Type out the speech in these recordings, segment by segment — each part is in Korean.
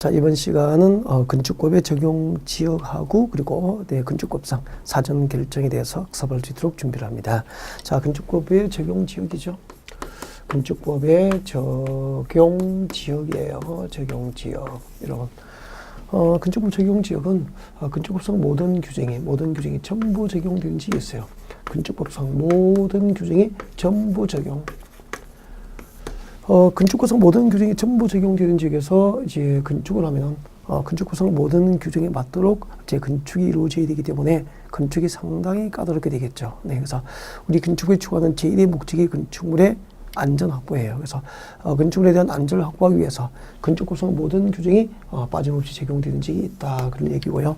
자 이번 시간은 어, 건축법의 적용 지역하고 그리고 네, 건축법상 사전 결정에 대해서 학습할 수 있도록 준비를 합니다. 자 건축법의 적용 지역이죠. 건축법의 적용 지역이에요. 적용 지역 여러분. 어, 건축법 적용 지역은 어, 건축법상 모든 규정이 모든 규정이 전부 적용되는 지역이 있어요. 건축법상 모든 규정이 전부 적용. 어, 건축구상 모든 규정이 전부 적용되는 지역에서 이제 건축을 하면 어, 건축구상 모든 규정에 맞도록 이제 건축이 이루어져야 되기 때문에 건축이 상당히 까다롭게 되겠죠. 네, 그래서 우리 건축을 추구하는 제1의 목적이 건축물의 안전 확보예요. 그래서 어, 건축물에 대한 안전을 확보하기 위해서 건축구상 모든 규정이 어, 빠짐없이 적용되는 지역이 있다 그런 얘기고요.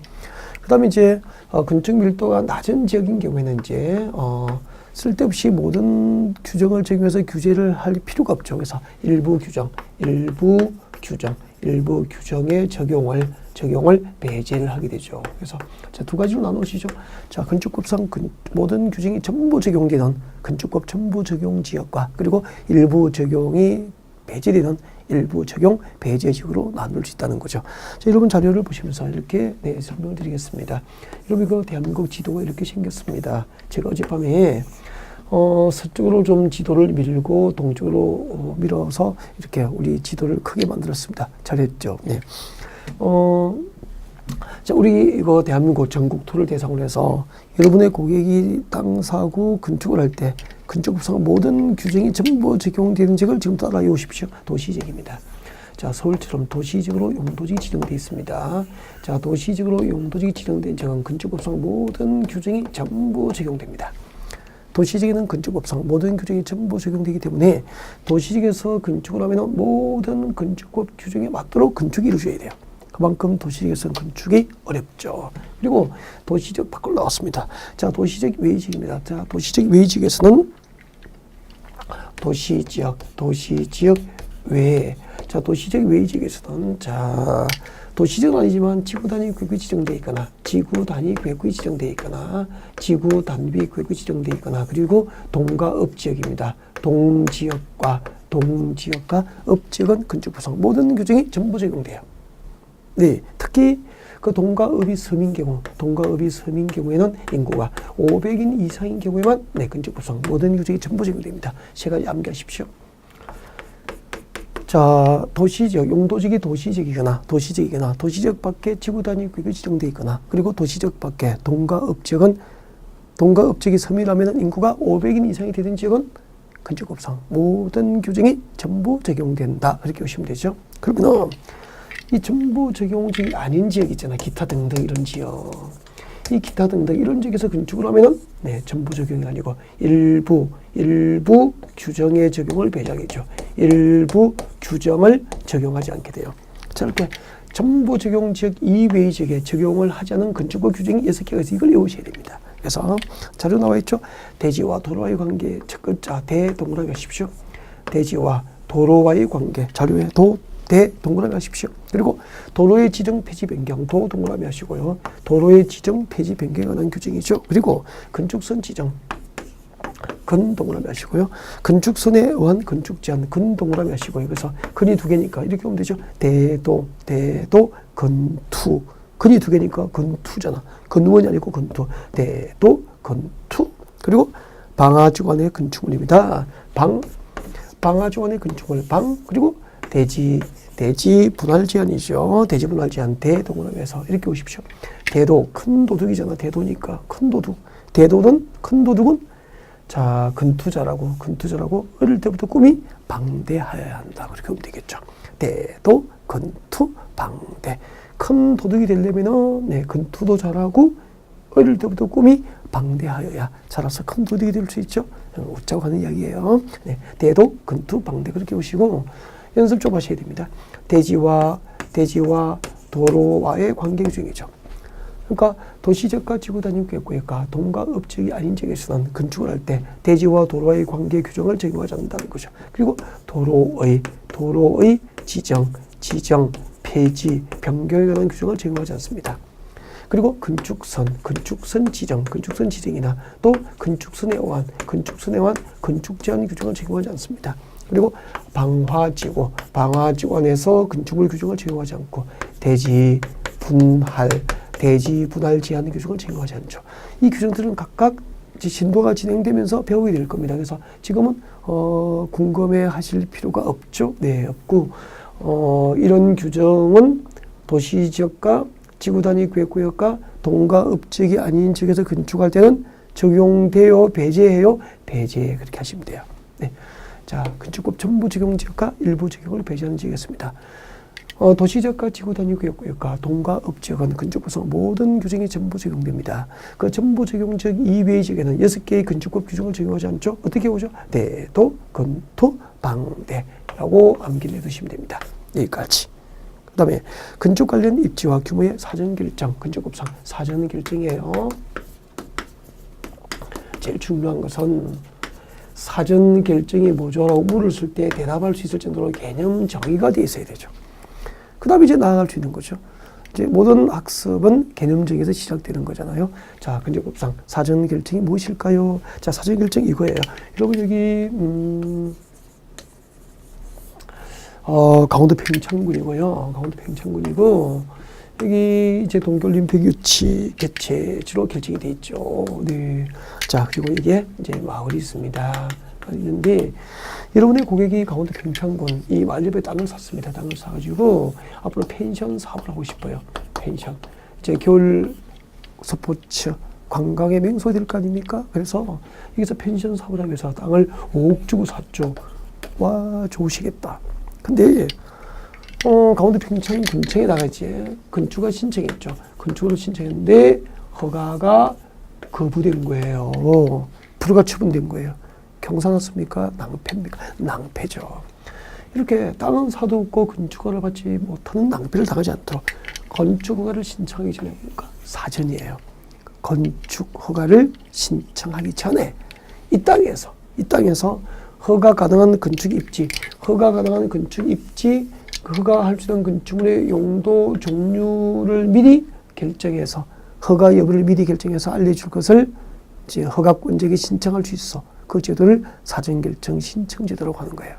그다음에 이제 어, 건축 밀도가 낮은 지역인 경우에는 이제 어, 쓸데없이 모든 규정을 적용해서 규제를 할 필요가 없죠. 그래서 일부 규정, 일부 규정, 일부 규정의 적용을 적용을 배제를 하게 되죠. 그래서 자, 두 가지로 나누시죠. 자, 건축법상 근, 모든 규정이 전부 적용되는 건축법 전부 적용 지역과 그리고 일부 적용이 배제되는 일부 적용 배제 지역으로 나눌 수 있다는 거죠. 자, 여러분 자료를 보시면서 이렇게 네, 설명을 드리겠습니다. 여러분 이거 대한민국 지도가 이렇게 생겼습니다. 제가 어젯밤에 어, 서쪽으로 좀 지도를 밀고 동쪽으로 어, 밀어서 이렇게 우리 지도를 크게 만들었습니다. 잘했죠? 네. 어, 자, 우리 이거 대한민국 전국 투를 대상으로 해서 여러분의 고객이 땅 사고 건축을 할 때 건축법상 모든 규정이 전부 적용되는 지역을 지금 따라해 오십시오. 도시지역입니다. 자, 서울처럼 도시적으로 용도지이 지정되어 있습니다. 자, 도시적으로 용도지이 지정된 지역은 건축법상 모든 규정이 전부 적용됩니다. 도시적에는 건축 법상 모든 규정이 전부 적용되기 때문에 도시적에서 건축을 하면 모든 건축법 규정에 맞도록 건축이 이루어져야 돼요. 그만큼 도시적에서는 건축이 어렵죠. 그리고 도시적 밖으로 나왔습니다. 자, 도시적 외지역입니다. 자, 도시적 외지역에서는 도시 지역, 도시 지역 외. 자, 도시적 외지역에서는 자, 도시적은 아니지만 지구 단위 구역이 지정되어 있거나 지구 단위 구역이 지정되어 있거나 지구 단위 구역이 지정되어 있거나 그리고 동과 업 지역입니다. 동 지역과 동 지역과 업 지역은 건축부상 모든 규정이 전부 적용돼요. 네, 특히 그 동과 읍이 섬인 경우, 동과 읍이 섬인 경우에는 인구가 500인 이상인 경우에만 네, 건축법상 모든 규정이 전부 적용됩니다. 세 가지 암기하십시오. 자, 도시적, 용도지기 도시적이거나 도시적이거나 도시적 밖에 지구 단위 구역이 지정되어 있거나 그리고 도시적 밖에 동과 읍 지역은 동과 읍 지역이 섬이라면 인구가 500인 이상이 되는 지역은 건축법상 모든 규정이 전부 적용된다. 이렇게 보시면 되죠. 그러면 이 전부 적용 지역이 아닌 지역 있잖아. 기타 등등 이런 지역. 이 기타 등등 이런 지역에서 건축을 하면은 네, 전부 적용이 아니고 일부 일부 규정의 적용을 배제하겠죠. 일부 규정을 적용하지 않게 돼요. 자, 이렇게 전부 적용 지역 이외의 지역에 적용을 하지 않은 건축법 규정이 여섯 개가 있어 이걸 외우셔야 됩니다. 그래서 자료 나와 있죠. 대지와 도로와의 관계 첫 글자 대 동그라미 하십시오. 대지와 도로와의 관계 자료에 도 대 동그라미 하십시오. 그리고 도로의 지정 폐지 변경 도 동그라미 하시고요. 도로의 지정 폐지 변경에 관한 규정이죠. 그리고 건축선 지정 근 동그라미 하시고요. 건축선에 의한 건축 제한 근 동그라미 하시고요. 그래서 근이 두 개니까 이렇게 보면 되죠. 대도 대도 건투 근이 두 개니까 건투잖아. 건원이 아니고 건투 대도 건투 그리고 방화주관의 건축물입니다. 방 방화주관의 건축물 방 그리고 대지 대지 분할 제한이죠. 대지 분할 제한 대동그라미에서 이렇게 오십시오. 대도 큰 도둑이잖아. 대도니까 큰 도둑. 대도는 큰 도둑은 자 근투자라고 근투자라고 어릴 때부터 꿈이 방대하여야 한다. 그렇게 보면 되겠죠. 대도 근투 방대. 큰 도둑이 되려면은 네 근투도 잘하고 어릴 때부터 꿈이 방대하여야 자라서 큰 도둑이 될 수 있죠. 어, 웃자고 하는 이야기예요. 네, 대도 근투 방대 그렇게 보시고 연습 좀 하셔야 됩니다. 대지와 대지와 도로와의 관계 규정이죠. 그러니까 도시적과 지구 단위 구역과 동과 읍지역이 아닌 지역에서는 건축을 할 때 대지와 도로와의 관계 규정을 적용하지 않는다는 거죠. 그리고 도로의 도로의 지정, 지정, 폐지, 변경에 관한 규정을 적용하지 않습니다. 그리고 건축선, 건축선 지정, 건축선 지정이나 또 건축선에 의한 건축선에 의한 건축 제한 규정을 적용하지 않습니다. 그리고 방화지구, 방화지원에서 건축물 규정을 적용하지 않고 대지 분할, 대지 분할 제한 규정을 적용하지 않죠. 이 규정들은 각각 진도가 진행되면서 배우게 될 겁니다. 그래서 지금은 어, 궁금해 하실 필요가 없죠. 네, 없고 어, 이런 규정은 도시 지역과 지구 단위 구역구역과 동가읍지역이 아닌 지역에서 건축할 때는 적용돼요, 배제해요, 배제 그렇게 하시면 돼요. 네. 자, 건축법 전부 적용 지역과 일부 적용을 배제하는 지역이었습니다. 어, 도시지역과 지구단위 구역구역과 동가읍지역은 건축법상 모든 규정이 전부 적용됩니다. 그 전부 적용 지역 이외의 지역에는 여섯 개의 건축법 규정을 적용하지 않죠. 어떻게 오죠? 대도, 건토, 방대라고 암기를 해두시면 됩니다. 여기까지. 그 다음에 건축 관련 입지와 규모의 사전 결정, 건축법상 사전 결정이에요. 제일 중요한 것은 사전 결정이 뭐죠라고 물었을 때 대답할 수 있을 정도로 개념 정의가 돼 있어야 되죠. 그 다음에 이제 나아갈 수 있는 거죠. 이제 모든 학습은 개념 정의에서 시작되는 거잖아요. 자, 건축법상 사전 결정이 무엇일까요? 자, 사전 결정 이거예요. 여러분 여기 음, 어, 강원도 평창군이고요. 강원도 평창군이고 여기 이제 동계올림픽 유치 개최지로 결정이 돼 있죠. 네. 자 그리고 이게 이제 마을이 있습니다. 있는데 여러분의 고객이 강원도 평창군 이 말렵에 땅을 샀습니다. 땅을 사가지고 앞으로 펜션 사업을 하고 싶어요. 펜션 이제 겨울 스포츠 관광의 명소가 될 거 아닙니까? 그래서 여기서 펜션 사업을 위해서 땅을 5억 주고 샀죠. 와 좋으시겠다. 근데 어, 강원도 평창 군청에다가 이제 건축을 신청했죠. 건축을 신청했는데 허가가 거부된 거예요. 불가 처분된 거예요. 경사났습니까? 낭패입니까? 낭패죠. 이렇게 땅은 사도 없고 건축허를 받지 못하는 낭패를 당하지 않도록 건축허가를 신청하기 전에 뭡니까? 사전이에요. 건축허가를 신청하기 전에 이 땅에서 이 땅에서 허가 가능한 건축 입지, 허가 가능한 건축 입지, 그 허가 할 수 있는 건축물의 용도 종류를 미리 결정해서 허가 여부를 미리 결정해서 알려줄 것을 이제 허가권자에게 신청할 수 있어. 그 제도를 사전결정 신청 제도라고 하는 거예요.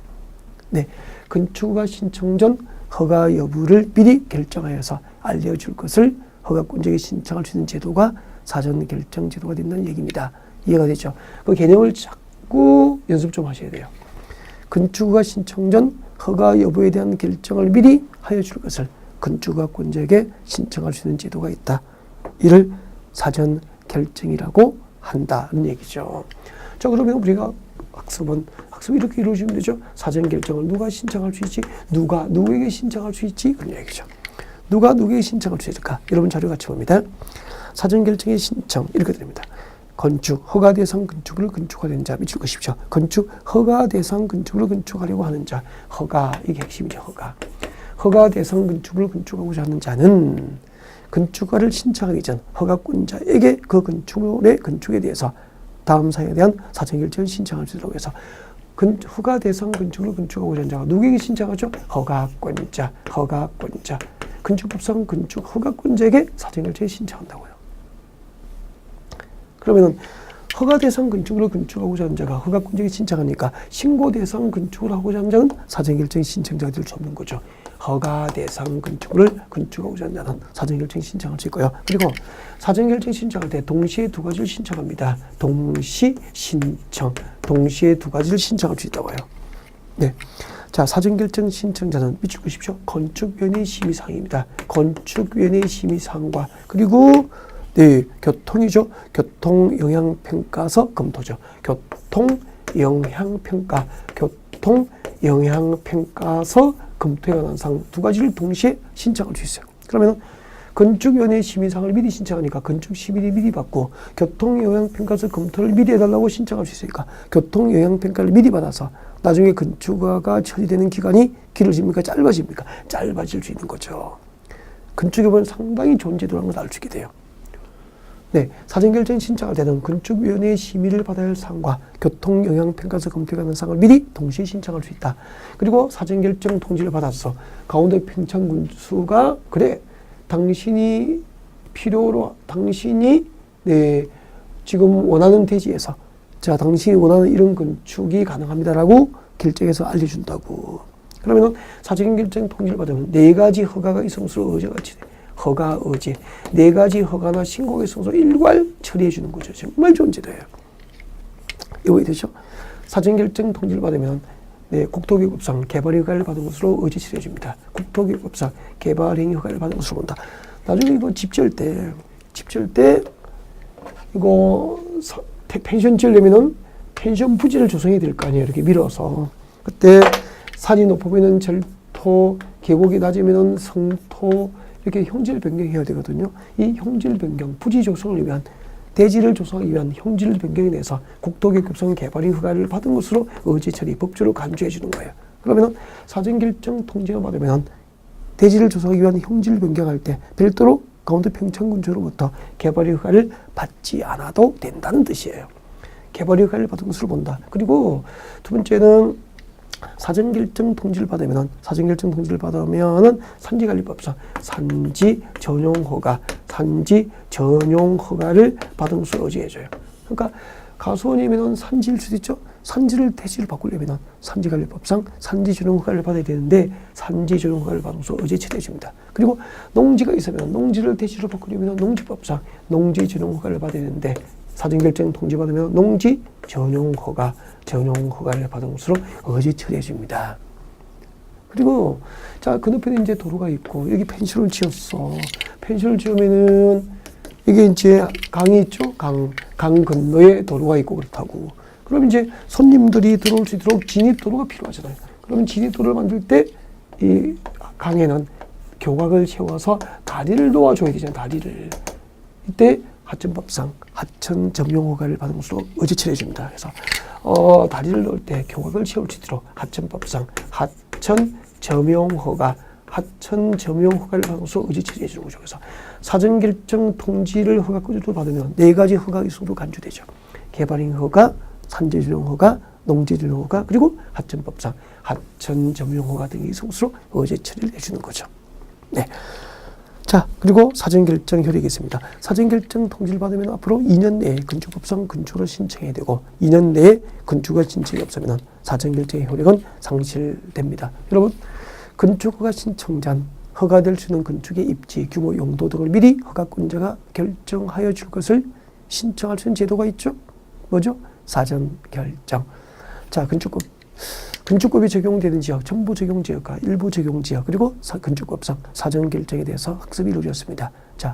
네, 건축허가 신청 전 허가 여부를 미리 결정하여서 알려줄 것을 허가권자에게 신청할 수 있는 제도가 사전결정 제도가 된다는 얘기입니다. 이해가 되죠? 그 개념을 자꾸 연습 좀 하셔야 돼요. 건축허가 신청 전 허가 여부에 대한 결정을 미리 하여 줄 것을 건축허가권자에게 신청할 수 있는 제도가 있다. 이를 사전 결정이라고 한다는 얘기죠. 자, 그러면 우리가 학습은 학습 이렇게 이루어지면 되죠. 사전 결정을 누가 신청할 수 있지? 누가 누구에게 신청할 수 있지? 그런 얘기죠. 누가 누구에게 신청할 수 있을까? 여러분 자료 같이 봅니다. 사전 결정의 신청 이렇게 됩니다. 건축 허가 대상 건축을 건축하려는 자 미칠 것이죠. 건축 허가 대상 건축을 건축하려고 하는 자 허가 이게 핵심이죠. 허가 허가 대상 건축을 건축하고자 하는 자는 건축허를 신청하기 전 허가권자에게 그 건축물의 건축에 대해서 다음 사항에 대한 사전 결정을 신청할 수 있도록 해서 건, 허가 대상 건축을 건축하고자 하는 자가 누구에게 신청하죠? 허가권자, 허가권자. 건축법상 건축 허가권자에게 사전 결정을 신청한다고요. 그러면은 허가 대상 건축으로 건축하고자 하는 자가 허가권자에게 신청하니까 신고 대상 건축을 하고자 하는 자는 사전 결정 신청자가 될수 없는 거죠. 허가 대상 건축물을 건축하고자 하는 자는 사전 결정 신청할 수 있고요. 그리고 사전 결정 신청할 때 동시에 두 가지를 신청합니다. 동시 신청, 동시에 두 가지를 신청할 수 있다고요. 네. 자, 사전 결정 신청자는 밑줄 보십시오. 건축위원회 심의사항입니다. 건축위원회 심의사항과 그리고 네, 교통이죠. 교통 영향 평가서 검토죠. 교통 영향 평가, 교통 영향 평가서 검토에 관한 사항 두 가지를 동시에 신청할 수 있어요. 그러면 건축위원회 심의사항을 미리 신청하니까 건축 심의를 미리 받고 교통 영향 평가서 검토를 미리 해달라고 신청할 수 있으니까 교통 영향 평가를 미리 받아서 나중에 건축가가 처리되는 기간이 길어집니까? 짧아집니까? 짧아질 수 있는 거죠. 건축협은 상당히 좋은 제도라는 걸 알 수 있게 돼요. 네, 사전결정 신청할 때는 건축위원회의 심의를 받아야 할 사항과 교통영향평가서 관한 사항을 미리 동시에 신청할 수 있다. 그리고 사전결정 통지를 받아서 강원도 평창군수가 그래 당신이 필요로 당신이 네 지금 원하는 대지에서 자 당신이 원하는 이런 건축이 가능합니다라고 결정해서 알려준다고. 그러면은 사전 결정 통지를 받으면 네 가지 허가가 있음으로 의제가 돼. 허가, 의제. 네 가지 허가나 신고가 있음으로 일괄 처리해 주는 거죠. 정말 좋은 제도예요. 이거 되죠? 사전 결정 통지를 받으면 네, 국토기업상 개발 허가를 받은 것으로 의제 처리해 줍니다. 국토기업상 개발 행위 허가를 받은 것으로 본다. 나중에 이거 집 지을 때, 집 지을 때 이거 펜션 지으려면은 펜션 부지를 조성해야 될 거 아니에요. 이렇게 밀어서. 그때 산이 높으면은 절토, 계곡이 낮으면은 성토, 이렇게 형질 변경해야 되거든요. 이 형질 변경, 부지 조성을 위한 대지를 조성하기 위한 형질 변경에 대해서 국토교급성 개발이 허가를 받은 것으로 의제 처리 법조로 간주해 주는 거예요. 그러면은 사전 결정 통지가 받으면 대지를 조성하기 위한 형질 변경할 때 별도로 강원도 평창군주로부터 개발 허가를 받지 않아도 된다는 뜻이에요. 개발 허가를 받은 것으로 본다. 그리고 두 번째는 사전 결정 통지를 받으면은 사전 결정 통지를 받으면은 산지관리법상 산지 전용 허가, 산지 전용 허가를 받은 것으로 의지해줘요. 그러니까 가수원이면은 산지일 수도 있죠. 산지를 대지를 바꾸려면은 산지관리법상 산지 전용 허가를 받아야 되는데 산지 전용 허가를 것으로 의지 처리해줍니다. 그리고 농지가 있으면 농지를 대지로 바꾸려면 농지법상 농지 전용 허가를 받아야 되는데 사전 결정 통지 받으면 농지 전용 허가, 전용 허가를 받은 것으로 의지 처리해 줍니다. 그리고 자 건너편에 이제 도로가 있고 여기 펜션을 지었어. 펜션을 지으면은 이게 이제 강이 있죠. 강, 강 건너에 도로가 있고 그렇다고. 그럼 이제 손님들이 들어올 수 있도록 진입 도로가 필요하잖아요. 그러면 진입 도로를 만들 때 이 강에는 교각을 세워서 다리를 놓아줘야 되잖아요. 다리를. 이때 하천법상 하천 점용 허가를 받은 것으로 의지 처리해 줍니다. 그래서 어, 다리를 놓을 때 교각을 채울 수 있도록 하천법상 하천 점용 허가 하천 점용 허가를 받은 것으로 의지 처리해 주는 거죠. 그래서 사전 결정 통지를 허가 꾸준히 받으면 네 가지 허가 이수로 간주되죠. 개발행 허가, 산지주용 허가, 농지주용 허가, 그리고 하천법상 하천 점용 허가 등의 이수로 의지 처리를 해주는 거죠. 네. 자, 그리고 사전 결정 효력이 있습니다. 사전 결정 통지를 받으면 앞으로 2년 내에 건축법상 건축을 신청해야 되고 2년 내에 건축가 신청이 없으면 사전 결정의 효력은 상실됩니다. 여러분, 건축허가 신청자는 허가될 수 있는 건축의 입지, 규모, 용도 등을 미리 허가권자가 결정하여 줄 것을 신청할 수 있는 제도가 있죠. 뭐죠? 사전 결정. 자, 건축법 건축법이 적용되는 지역, 전부 적용 지역과 일부 적용 지역, 그리고 사- 건축법상 사전 결정에 대해서 학습이 이루어졌습니다. 자,